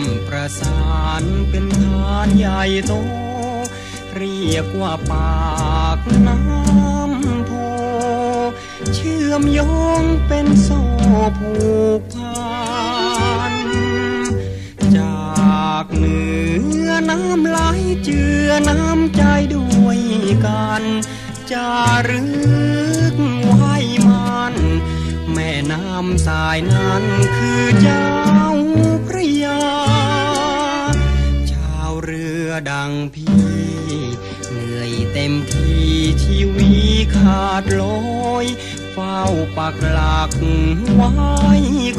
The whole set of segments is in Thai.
มประสานเป็นทานใหญ่โต เรียกว่าปากน้ำโพ เชื่อมโยงเป็นโซ่ผูกพัน จากเหนือน้ำไหลเจือน้ำใจด้วยกันจารึกไว้มัน แม่น้ำสายนั้นคือเจ้าพระ ดังพี่ เหนื่อยเต็มที่ชีวิตขาดลอยเฝ้าปักหลักไว้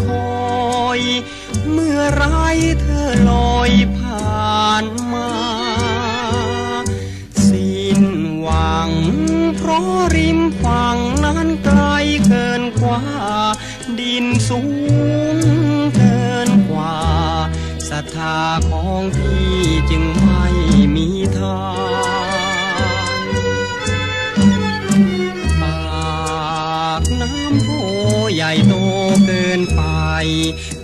คอย เมื่อไรเธอลอยผ่านมา สิ้นหวัง เพราะริมฝั่งนั้นไกลเกินกว่า ดินสูงเกินกว่าศรัทธาของพี่จึงม่มีากน้ำโพใหญ่โตเกินไป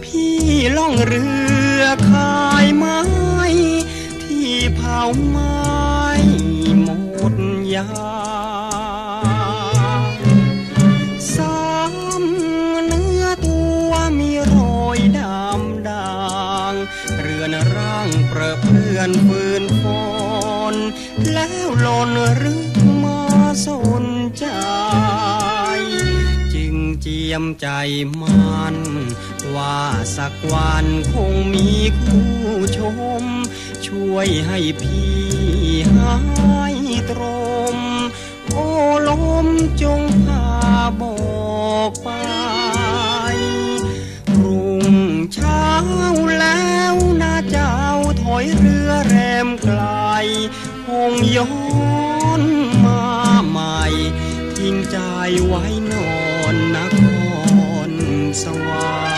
พี่ล่องเรือขายไม้ ที่เผาไม้หมดยาสามเนื้อตัวมีรอยดำด่างเรือนร่างเปรอะเพื่อนฟืนฝนแล้วหล่นรือม ยมใจมันว่าสักวันคงมีคู่ชม ช่วยให้พี่หายตรม โอ้ลมจงพาบอกไปรุ่งเช้าแล้วนะเจ้าถอยเรือแรมไกล คงย้อนมาใหม่ ทิ้งใจไว้นอนนค someone.